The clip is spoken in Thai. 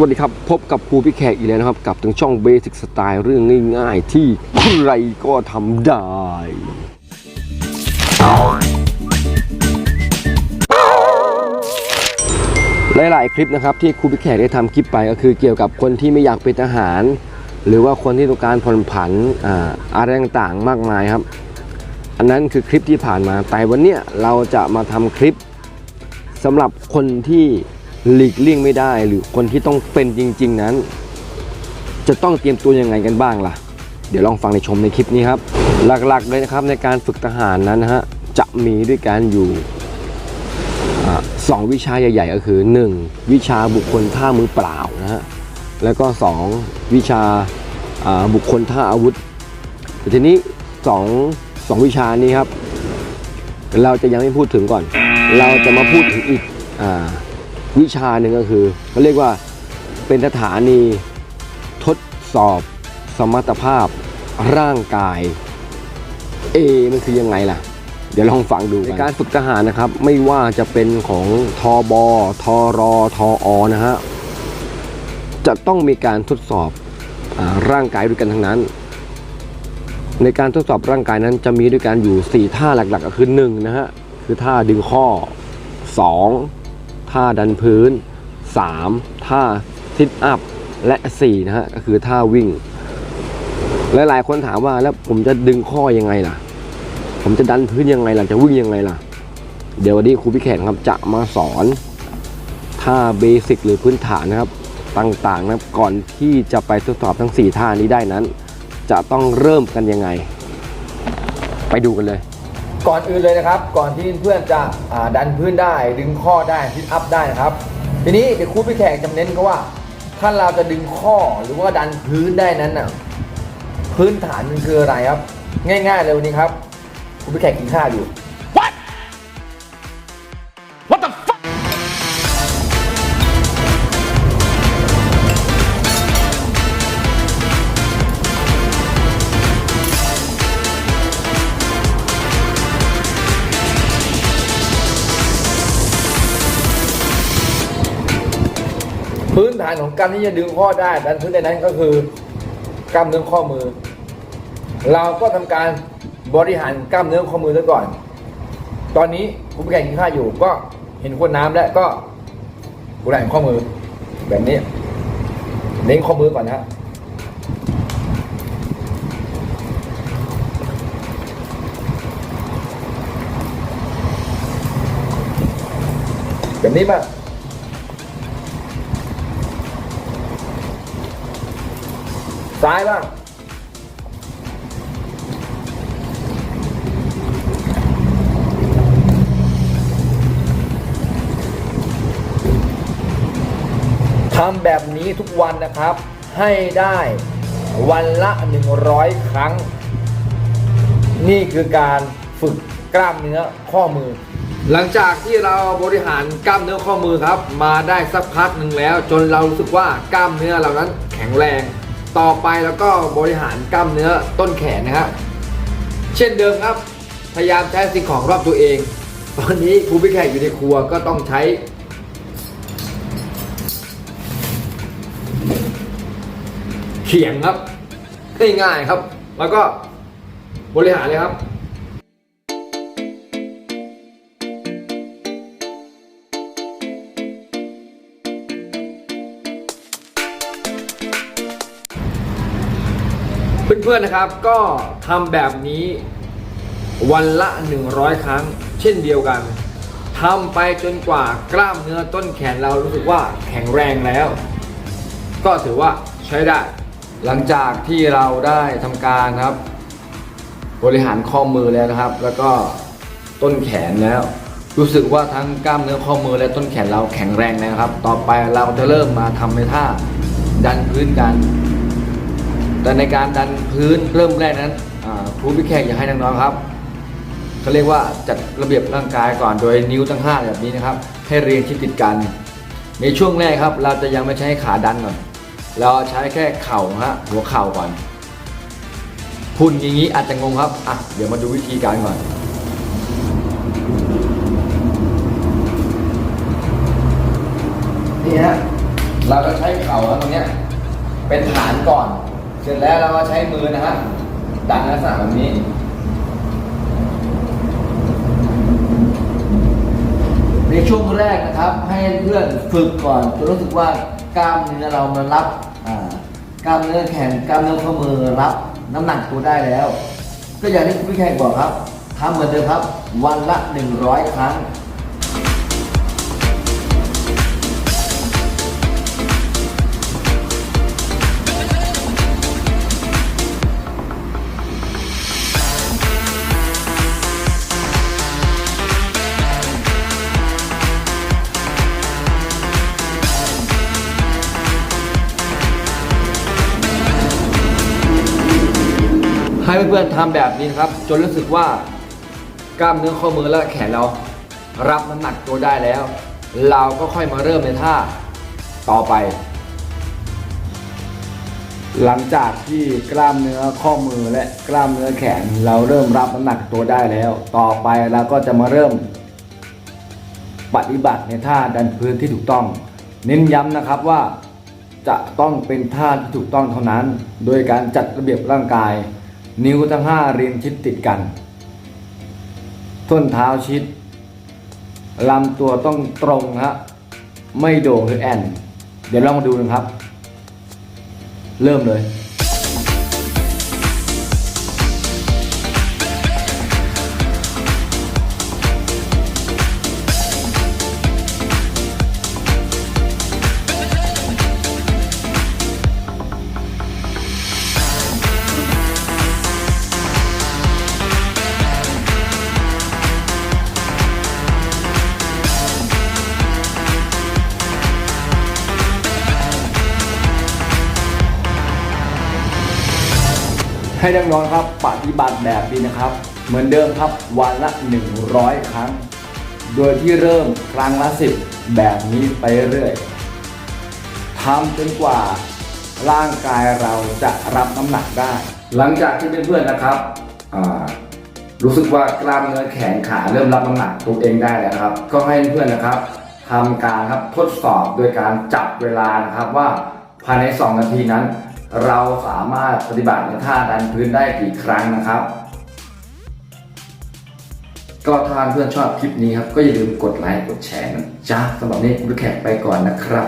วัสดีครับ พบกับภูพี่แขกอีกแล้วนะครับ กับทางช่องเบสิกสไตล์เรื่องง่ายๆ ที่ใครก็ทำได้ หลายๆ คลิปนะครับ ที่ครูพี่แขกได้ทำคลิปไปก็คือเกี่ยวกับคนที่ไม่อยากเป็นทหาร หรือว่าคนที่ต้องการผ่อนผันอ่าอะไรต่างๆ มากมายครับ อันนั้นคือคลิปที่ผ่านมาแต่วันนี้เราจะมาทำคลิปสำหรับคนที่ หลีกเลี่ยงไม่ได้หรือคนที่ต้องเป็นจริง ๆ นั้น จะต้องเตรียมตัวยังไงกันบ้างล่ะ เดี๋ยวลองฟังในชมในคลิปนี้ครับ หลักๆเลยนะครับในการฝึกทหารนั้นนะฮะจะมีด้วยกันอยู่สองวิชาใหญ่ ๆ ก็คือ 1. วิชาบุคคลท่ามือเปล่านะฮะแล้วก็ 2 วิชาบุคคลท่าอาวุธแต่ทีนี้สองสองวิชานี้ครับ เราจะยังไม่พูดถึงก่อน เราจะมาพูดถึงอีกอ่า วิชาหนึ่งก็คือเขาเรียกว่าเป็นสถานีทดสอบสมรรถภาพร่างกายเอมันคือยังไงล่ะ เดี๋ยวลองฟังดูกันในการฝึกทหารนะครับ ไม่ว่าจะเป็นของทอบอทอรอทออนะฮะจะต้องมีการทดสอบอร่างกายด้วยกันทั้งนั้น ในการทดสอบร่างกายนั้นจะมีด้วยกันอยู่ 4 ท่าหลักๆ ก็คือ1นะฮะคือท่าดึงข้อ 2 ท่าดันพื้น 3 ท่าซิทอัพ และ4นะฮะก็คือท่าวิ่ง หลายๆคนถามว่าแล้วผมจะดึงข้อยังไงล่ะ ผมจะดันพื้นยังไงล่ะจะวิ่งยังไงล่ะ เดี๋ยววันนี้ครูพี่แขกครับจะมาสอนท่าเบสิกหรือพื้นฐานนะครับต่างๆนะครับก่อนที่จะไปทดสอบทั้ง 4 ท่านี้ได้นั้น จะต้องเริ่มกันยังไง ไปดูกันเลย ก่อนอื่นเลยนะครับ ก่อนที่เพื่อนจะดันพื้นได้ ดึงข้อได้ซิทอัพได้นะครับ ทีนี้เดี๋ยวครูพี่แขกจำเน้นก็ว่าถ้าเราจะดึงข้อหรือว่าดันพื้นได้นั้นน่ะพื้นฐานมันคืออะไรครับ ง่าย ๆเลยวันนี้ครับครูพี่แขกกินข้าวอยู่ พื้นฐานของการที่จะดึงข้อได้ดันพื้นได้นั้นก็คือกล้ามเนื้อข้อมือ เราก็ทำการบริหารกล้ามเนื้อข้อมือซะก่อน ตอนนี้ผู้แข่งกินข้าวอยู่ ก็เห็นขวดน้ำแล้วก็บริหารข้อมือแบบนี้เน้นข้อมือก่อนนะแบบนี้ป่ะ ซ้ายบ้างทำแบบนี้ทุกวันนะครับ ให้ได้วันละ 100 ครั้ง นี่คือการฝึกกล้ามเนื้อข้อมือ หลังจากที่เราบริหารกล้ามเนื้อข้อมือครับ มาได้สักพักหนึ่งแล้ว จนเรารู้สึกว่ากล้ามเนื้อเรานั้นแข็งแรง ต่อไปแล้วก็บริหารกล้ามเนื้อต้นแขนนะครับเช่นเดิมครับ พยายามใช้สิ่งของรอบตัวเอง ตอนนี้ครูพี่แขกอยู่ในครัวก็ต้องใช้ เขียงครับง่ายๆครับ แล้วก็บริหารเลยครับ เพื่อนๆนะครับ ก็ทำแบบนี้วันละ 100 ครั้ง เช่นเดียวกันทำไปจนกว่ากล้ามเนื้อต้นแขนเรารู้สึกว่าแข็งแรงแล้ว ก็ถือว่าใช้ได้ หลังจากที่เราได้ทำการครับ บริหารข้อมือแล้วนะครับ แล้วก็ต้นแขนแล้ว รู้สึกว่าทั้งกล้ามเนื้อข้อมือและต้นแขนเราแข็งแรงแล้วนะครับ ต่อไปเราจะเริ่มมาทำในท่าดันพื้นกัน แต่ในการดันพื้นเริ่มแรกนั้นครูพี่แขกอยากให้น้องๆครับเขาเรียกว่าจัดระเบียบร่างกายก่อนโดยนิ้วทั้งห้าแบบนี้นะครับ ให้เรียงชิดติดกัน ในช่วงแรกครับ เราจะยังไม่ใช้ขาดันก่อนเราใช้แค่เข่าฮะหัวเข่าก่อนหุ่นอย่างนี้อาจจะงงครับอะเดี๋ยวมาดูวิธีการก่อนนี่ฮะเราจะใช้เข่าตรงนี้เป็นฐานก่อน เสร็จแล้วเราก็ใช้มือนะฮะดันลักษณะแบบนี้ในช่วงแรกนะครับ ให้เพื่อนฝึกก่อนจนรู้สึกว่ากล้ามเนื้อเรามันรับกล้ามเนื้อแขนกล้ามเนื้อข้อมือรับน้ำหนักตัวได้แล้ว ก็อย่างที่คุณพี่แขกบอกครับทำเหมือนเดิมครับ วันละ 100 ครั้ง ให้เพื่อนๆทำแบบนี้นะครับ จนรู้สึกว่ากล้ามเนื้อข้อมือและแขนเรา รับน้ำหนักตัวได้แล้ว เราก็ค่อยมาเริ่มในท่าต่อไป หลังจากที่กล้ามเนื้อข้อมือและกล้ามเนื้อแขน เราเริ่มรับน้ำหนักตัวได้แล้ว ต่อไปเราก็จะมาเริ่ม ปฏิบัติในท่าดันพื้นที่ถูกต้อง เน้นย้ำนะครับว่าจะต้องเป็นท่าที่ถูกต้องเท่านั้น โดยการจัดระเบียบร่างกาย นิ้วทั้งห้าเรียงชิดติดกัน ส้นเท้าชิดลำตัวต้องตรงฮะไม่โด่งหรือแอน เดี๋ยวลองมาดูนะครับ เริ่มเลย ให้น้องๆครับปฏิบัติแบบนี้นะครับ เหมือนเดิมครับวันละ 100 ครั้ง โดยที่เริ่มครั้งละ 10 แบบนี้ไปเรื่อยทำจนกว่าร่างกายเราจะรับน้ำหนักได้ หลังจากที่เพื่อนๆนะครับรู้สึกว่ากล้ามเนื้อแขนขาเริ่มรับน้ำหนักตัวเองได้แล้วครับ ก็ให้เพื่อนๆนะครับทำการครับทดสอบโดยการจับเวลานะครับว่าภายใน 2 นาทีนั้น เราสามารถปฏิบัติในท่าดันพื้นได้กี่ครั้งนะครับ ก็ถ้าเพื่อนชอบคลิปนี้ครับ ก็อย่าลืมกดไลค์กดแชร์นะจ๊ะสำหรับนนี้คุณแขกไปก่อนนะครับ